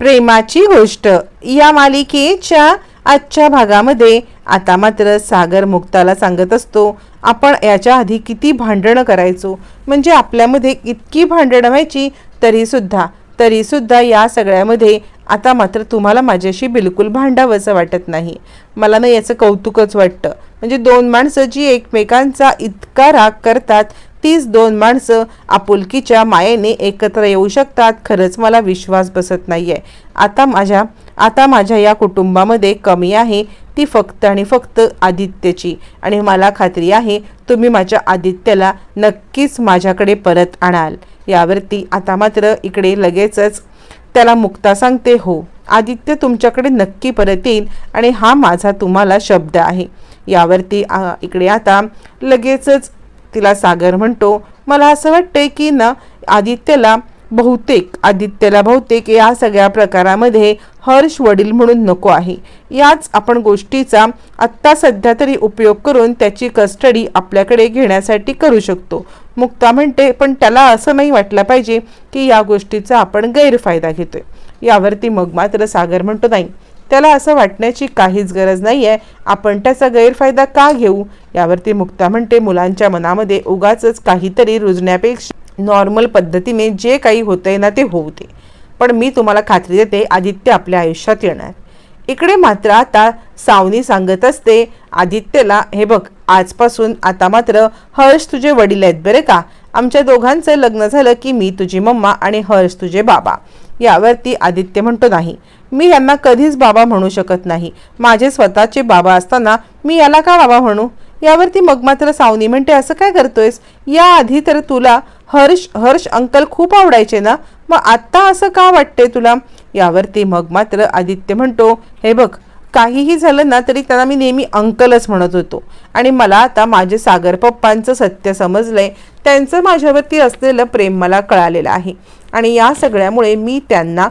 प्रेमाची गोष्ट. या मालिकेच्या आजच्या भागामध्ये आता मात्र सागर मुक्ताला सांगत असतो आपण याच्या आधी किती भांडणं करायचो? म्हणजे आपल्यामध्ये इतकी भांडणं व्हायची तरीसुद्धा तरीसुद्धा या सगळ्यामध्ये आता मात्र तुम्हाला माझ्याशी बिलकुल भांडावंसं वाटत नाही. मला ना याचं कौतुकच वाटतं. म्हणजे दोन माणसं जी एकमेकांचा इतका राग करतात तीच दोन माणसं आपुलकीच्या मायेने एकत्र येऊ शकतात. खरंच मला विश्वास बसत नाही आहे आता माझ्या आता माझ्या या कुटुंबामध्ये कमी आहे. ती फक्त आणि फक्त आदित्यची. आणि मला खात्री आहे तुम्ही माझ्या आदित्यला नक्कीच माझ्याकडे परत आणाल. यावरती आता मात्र इकडे लगेचच त्याला मुक्ता सांगते हो आदित्य तुमच्याकडे नक्की परत येईल आणि हा माझा तुम्हाला शब्द आहे. यावरती इकडे आता लगेचच तिला सागर म्हणतो मला असं वाटतंय की ना आदित्यला बहुतेक आदित्यला बहुतेक या सगळ्या प्रकारामध्ये हर्ष वडील म्हणून नको आहे. याच आपण गोष्टीचा आत्ता सध्या तरी उपयोग करून त्याची कस्टडी आपल्याकडे घेण्यासाठी करू शकतो. मुक्ता म्हणते पण त्याला असं नाही वाटलं पाहिजे की या गोष्टीचा आपण गैरफायदा घेतोय. यावरती मग मात्र सागर म्हणतो नाही त्याला असं वाटण्याची काहीच गरज नाही आहे आपण त्याचा गैरफायदा का घेऊ? यावरती मुक्ता म्हणते मुलांच्या मनामध्ये उगाच काहीतरी रुजण्यापेक्षा नॉर्मल पद्धतीने जे काही होतंय ना ते होऊ दे. पण मी तुम्हाला खात्री देते आदित्य आपल्या आयुष्यात येणार. इकडे मात्र आता सावनी सांगत असते आदित्यला हे बघ आजपासून आता मात्र हर्ष तुझे वडील आहेत बरे का? आमच्या दोघांचं लग्न झालं की मी तुझी मम्मा आणि हर्ष तुझे बाबा. यावरती आदित्य म्हणतो नाही. मी यांना कधीच बाबा म्हणू शकत नाही. माझे स्वतःचे बाबा असताना मी याला का बाबा म्हणू? यावरती मग मात्र सावनी म्हणते असं काय करतोयस? या आधी तर तुला हर्ष हर्ष अंकल खूप आवडायचे ना? मग आत्ता असं का वाटते तुला? यावरती मग मात्र आदित्य म्हणतो हे बघ काहीही झालं ना तरी त्यांना मी नेहमी अंकलच म्हणत होतो. आणि मला आता माझे सागर पप्पांचं सत्य समजलं आहे त्यांचं माझ्यावरती असलेलं प्रेम मला कळालेलं आहे. आणि या सगळ्यामुळे मी त्यांना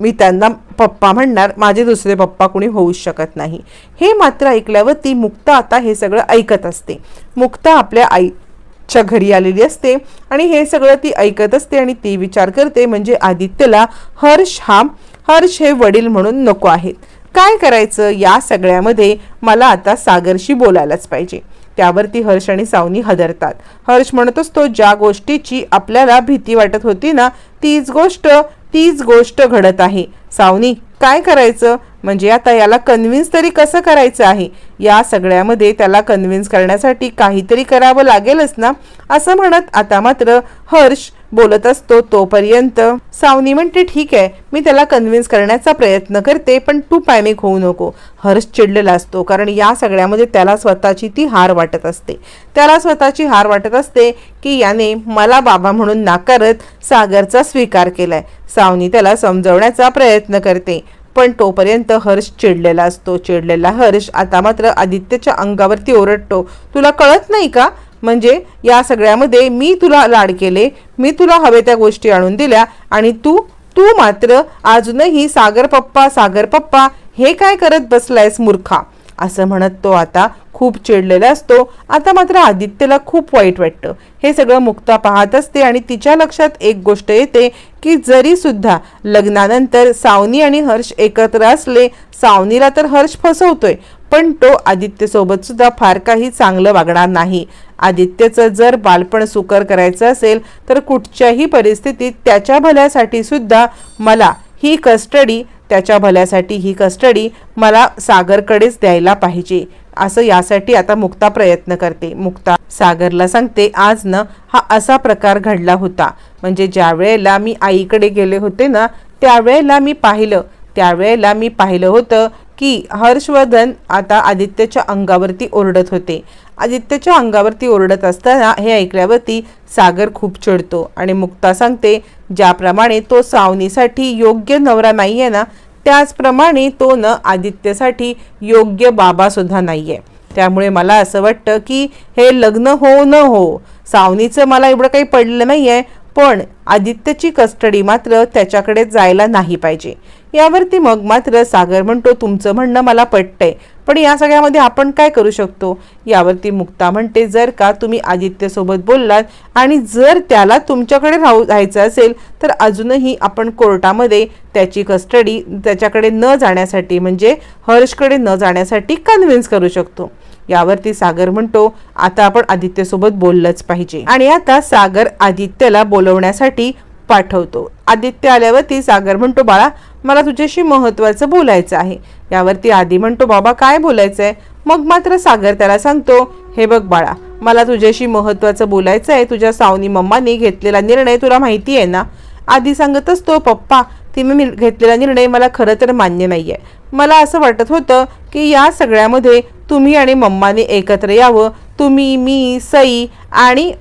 मी त्यांना पप्पा म्हणणार माझे दुसरे पप्पा कोणी होऊच शकत नाही. हे मात्र ऐकल्यावर ती मुक्ता आता हे सगळं ऐकत असते. मुक्ता आपल्या आईच्या घरी आलेली असते आणि हे सगळं ती ऐकत असते आणि ती विचार करते म्हणजे आदित्यला हर्ष हा हर्ष हे वडील म्हणून नको आहेत. काय करायचं या सगळ्यामध्ये मला आता सागरशी बोलायलाच पाहिजे. त्यावरती हर्ष आणि सावनी हदरतात. हर्ष म्हणत असतो ज्या गोष्टीची आपल्याला भीती वाटत होती ना तीच गोष्ट तीच गोष्ट घडत आहे. सावनी काय करायचं? म्हणजे आता याला कन्व्हिन्स तरी कसं करायचं आहे? या सगळ्यामध्ये त्याला कन्व्हिन्स करण्यासाठी काहीतरी करावं लागेलच ना? असं म्हणत आता मात्र हर्ष बोलत असतो तोपर्यंत सावनी म्हणते ठीक आहे मी त्याला कन्व्हिन्स करण्याचा प्रयत्न करते पण तू पॅनिक होऊ नको हर्ष चिडलेला असतो कारण या सगळ्यामध्ये त्याला स्वतःची ती हार वाटत असते. त्याला स्वतःची हार वाटत असते की याने मला बाबा म्हणून नाकारत सागरचा स्वीकार केलाय. सावनी त्याला समजवण्याचा प्रयत्न करते पण तोपर्यंत हर्ष चिडलेला असतो. चिडलेला हर्ष आता मात्र आदित्यच्या अंगावरती ओरडतो. तुला कळत नाही का? म्हणजे या सगळ्यामध्ये मी तुला लाड केले मी तुला हवे त्या गोष्टी आणून दिल्या आणि तू तू मात्र अजूनही सागर पप्पा सागर पप्पा हे काय करत बसलायस मूर्खा? असं म्हणत तो आता खूप चिडलेला असतो. आता मात्र आदित्यला खूप वाईट वाटतं. हे सगळं मुक्ता पाहत असते आणि तिच्या लक्षात एक गोष्ट येते की जरी सुद्धा लग्नानंतर सावनी आणि हर्ष एकत्र असले सावनीला तर हर्ष फसवतोय. पण तो आदित्यसोबत सुद्धा फार काही चांगलं वागणार नाही. आदित्यचं जर बालपण सुकर करायचं असेल तर कुठच्याही परिस्थितीत त्याच्या भल्यासाठी सुद्धा मला ही कस्टडी त्याच्या भल्यासाठी ही कस्टडी मला सागरकडेच द्यायला पाहिजे. असं यासाठी आता मुक्ता प्रयत्न करते. मुक्ता सागरला सांगते आज न हा असा प्रकार घडला होता. म्हणजे ज्या वेळेला मी आईकडे गेले होते ना त्यावेळेला मी पाहिलं. त्यावेळेला मी पाहिलं होतं की हर्षवर्धन आता आदित्यच्या अंगावरती ओरडत होते. आदित्यच्या अंगावरती ओरडत असताना हे ऐकल्यावरती सागर खूप चिडतो आणि मुक्ता सांगते ज्याप्रमाणे तो सावनीसाठी योग्य नवरा नाही आहे ना त्याचप्रमाणे तो न आदित्यसाठी योग्य बाबासुद्धा नाही आहे त्यामुळे मला असं वाटतं की हे लग्न हो न हो सावनीचं मला एवढं काही पडलं नाही आहे पण आदित्यची कस्टडी मात्र त्याच्याकडे जायला नाही पाहिजे. यावरती मग मात्र सागर म्हणतो तुमचं म्हणणं मला पटतंय पण या सगळ्यामध्ये आपण काय करू शकतो? यावरती मुक्ता म्हणते जर का तुम्ही आदित्यसोबत बोललात आणि जर त्याला तुमच्याकडे राहू राहायचं असेल तर अजूनही आपण कोर्टामध्ये त्याची कस्टडी त्याच्याकडे न जाण्यासाठी म्हणजे हर्षकडे न जाण्यासाठी कन्व्हिन्स करू शकतो. यावरती सागर म्हणतो आता आपण आदित्यसोबत बोललंच पाहिजे. आणि आता सागर आदित्यला बोलवण्यासाठी पाठवतो. आदित्य आल्यावरती सागर म्हणतो बाळा मला तुझ्याशी महत्वाचं बोलायचं आहे. यावरती आदी म्हणतो बाबा काय बोलायचं आहे मग मात्र सागर त्याला सांगतो हे बघ बाळा मला तुझ्याशी महत्वाचं बोलायचं आहे. तुझ्या सावनी मम्माने घेतलेला निर्णय तुला माहिती आहे ना? आधी सांगत असतो पप्पा तिने घेतलेला निर्णय मला खरं तर मान्य नाही आहे मला असं वाटत होतं की या सगळ्यामध्ये तुम्ही आणि मम्माने एकत्र यावं. तुम्ही मी सई आणि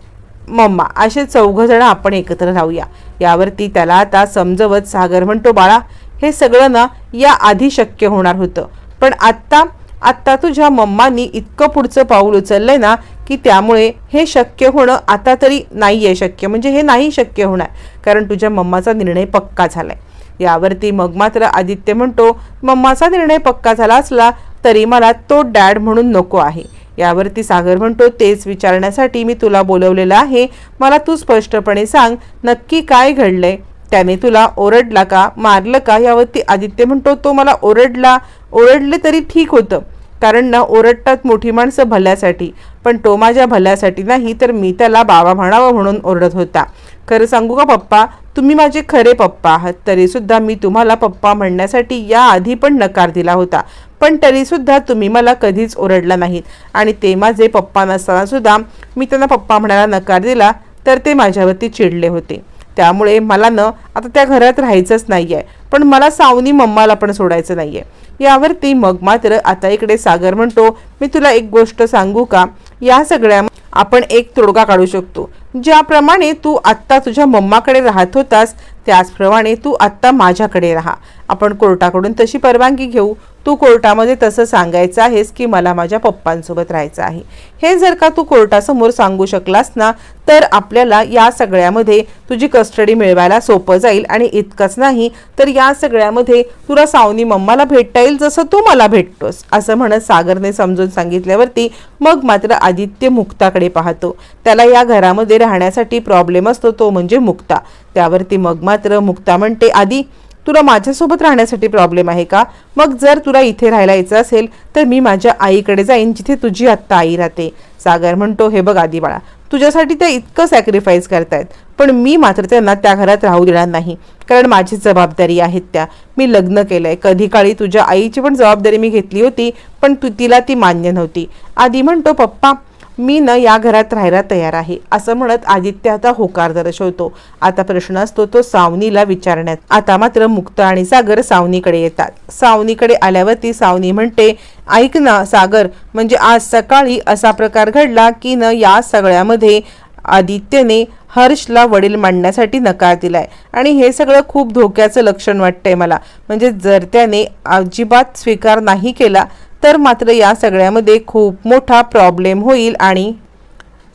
मम्मा असे चौघजणं आपण एकत्र राहूया. यावरती त्याला आता समजवत सागर म्हणतो बाळा हे सगळं ना या आधी शक्य होणार होतं. पण आत्ता आत्ता तुझ्या मम्मानी इतकं पुढचं पाऊल उचललंय ना की त्यामुळे हे शक्य होणं आता तरी नाही आहे शक्य. म्हणजे हे नाही शक्य होणार कारण तुझ्या मम्माचा निर्णय पक्का झालाय. यावरती मग मात्र आदित्य म्हणतो मम्माचा निर्णय पक्का झाला असला तरी मला तो डॅड म्हणून नको आहे. यावरती सागर म्हणतो तेच विचारण्यासाठी मी तुला बोलवलेलं आहे. मला तू स्पष्टपणे सांग नक्की काय घडलंय? त्याने तुला ओरडला का? मारलं का? यावरती आदित्य म्हणतो तो मला ओरडला. ओरडले तरी ठीक होतं कारण ना ओरडतात मोठी माणसं भल्यासाठी. पण तो माझ्या भल्यासाठी नाही तर मी त्याला बाबा म्हणावं म्हणून ओरडत होता. खरं सांगू का पप्पा? तुम्ही माझे खरे पप्पा आहात. तरीसुद्धा मी तुम्हाला पप्पा म्हणण्यासाठी याआधी पण नकार दिला होता. पण तरीसुद्धा तुम्ही मला कधीच ओरडला नाहीत. आणि ते माझे पप्पा नसतानासुद्धा मी त्यांना पप्पा म्हणायला नकार दिला तर ते माझ्यावरती चिडले होते. त्यामुळे मला न आता त्या घरात राहायचंच नाही आहे पण मला सावनी मम्माला पण सोडायचं नाही आहे यावरती मग मात्र आता इकडे सागर म्हणतो मी तुला एक गोष्ट सांगू का? या सगळ्या आपण एक तोडगा काढू शकतो. ज्याप्रमाणे तू आत्ता तुझ्या मम्माकडे राहत होतास त्याचप्रमाणे तू आत्ता माझ्याकडे राहा. आपण कोर्टाकडून तशी परवानगी घेऊ. तू कोर्टामध्ये तसं सांगायचं आहेस की मला माझ्या पप्पांसोबत राहायचं आहे. हे जर का तू कोर्टासमोर सांगू शकलास ना तर आपल्याला या सगळ्यामध्ये तुझी कस्टडी मिळवायला सोपं जाईल आणि इतकंच नाही तर या सगळ्यामध्ये तुला सावनी मम्माला भेटता येईल जसं तू मला भेटतोस असं म्हणत सागरने समजून सांगितल्यावरती मग मात्र आदित्य मुक्ताकडे पाहतो. त्याला या घरामध्ये राहण्यासाठी प्रॉब्लेम असतो तो म्हणजे मुक्ता. त्यावरती मग मात्र मुक्ता म्हणते आधी तुला माझ्यासोबत राहण्यासाठी प्रॉब्लेम आहे का? मग जर तुला इथे राहायला यायचं असेल तर मी माझ्या आईकडे जाईन जिथे तुझी आत्ता आई राहते. सागर म्हणतो हे बघ आधी बाळा तुझ्यासाठी त्या इतकं सॅक्रिफाईस करतायत पण मी मात्र त्यांना त्या घरात राहू देणार नाही. कारण माझी जबाबदारी आहेत त्या. मी लग्न केलं आहे कधी काळी तुझ्या आईची पण जबाबदारी मी घेतली होती पण तू तिला ती मान्य नव्हती. आधी म्हणतो पप्पा मी न या घरात राहायला तयार आहे असं म्हणत आदित्य आता होकार दर्शवतो आता प्रश्न असतो तो सावनीला विचारण्यात. आता मात्र मुक्त आणि सागर सावनीकडे येतात. सावनीकडे आल्यावरती सावनी म्हणते ऐक ना सागर म्हणजे आज सकाळी असा प्रकार घडला की न या सगळ्यामध्ये आदित्यने हर्षला वडील मांडण्यासाठी नकार दिलाय. आणि हे सगळं खूप धोक्याचं लक्षण वाटतंय मला. म्हणजे जर त्याने अजिबात स्वीकार नाही केला तर मात्र या सगळ्यामध्ये खूप मोठा प्रॉब्लेम होईल आणि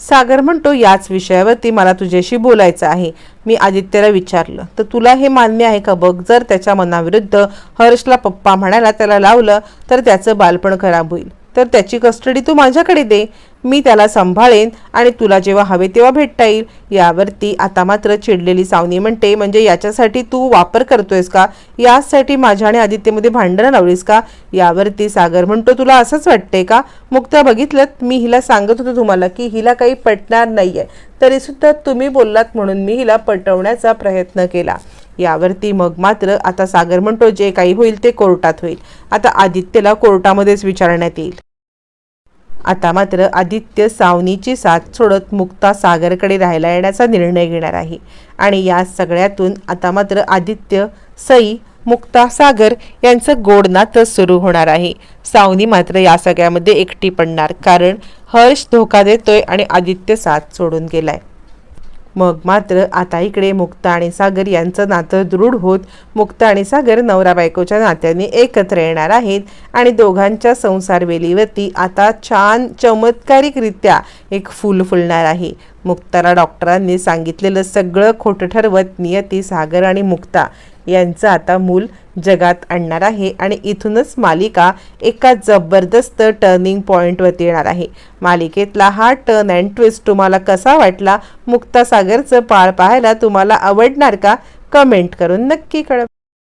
सागर म्हणतो याच विषयावरती मला तुझ्याशी बोलायचं आहे. मी आदित्यला विचारलं तर तुला हे मान्य आहे का बघ? जर त्याच्या मनाविरुद्ध हर्षला पप्पा म्हणायला त्याला लावलं तर त्याचं बालपण खराब होईल. तर त्याची कस्टडी तू माझ्याकडे दे. मी त्याला सांभाळेन आणि तुला जेव्हा हवे तेव्हा भेटता येईल. यावरती आता मात्र चिडलेली सावनी म्हणते म्हणजे याच्यासाठी तू वापर करतोयस का? यासाठी माझ्या आणि आदित्यमध्ये भांडणं लावलीस का? यावरती सागर म्हणतो तुला असंच वाटतंय का? मुक्ता बघितलं? मी हिला सांगत होतो तुम्हाला की हिला काही पटणार नाहीये. तरी सुद्धा तुम्ही बोललात म्हणून मी हिला पटवण्याचा प्रयत्न केला. यावरती मग मात्र आता सागर म्हणतो जे काही होईल ते कोर्टात होईल. आता आदित्यला कोर्टामध्येच विचारण्यात येईल. आता मात्र आदित्य सावनीची साथ सोडत मुक्ता सागरकडे राहायला येण्याचा निर्णय घेणार आहे. आणि या सगळ्यातून आता मात्र आदित्य सई मुक्ता सागर यांचं गोड नातं सुरू होणार आहे. सावनी मात्र या सगळ्यामध्ये एकटी पडणार कारण हर्ष धोका देतोय आणि आदित्य साथ सोडून गेलाय. मग मात्र आता इकडे मुक्ता आणि सागर यांचं नातं दृढ होत मुक्ता आणि सागर नवरा बायकोच्या नात्याने एकत्र येणार आहेत आणि दोघांच्या संसार वेलीवरती आता छान चमत्कारिकरित्या एक फूल फुलणार आहे. मुक्ताला डॉक्टरांनी सांगितलेलं सगळं खोटं ठरवत नियती सागर आणि मुक्ता यांचं आता मूल जगात आणणार आहे आणि इथूनच मालिका एका जबरदस्त टर्निंग पॉईंटवरती येणार आहे. मालिकेतला हा टर्न अँड ट्विस्ट तुम्हाला कसा वाटला? मुक्तासागरचं पाळ पाहायला तुम्हाला आवडणार का? कमेंट करून नक्की कळव.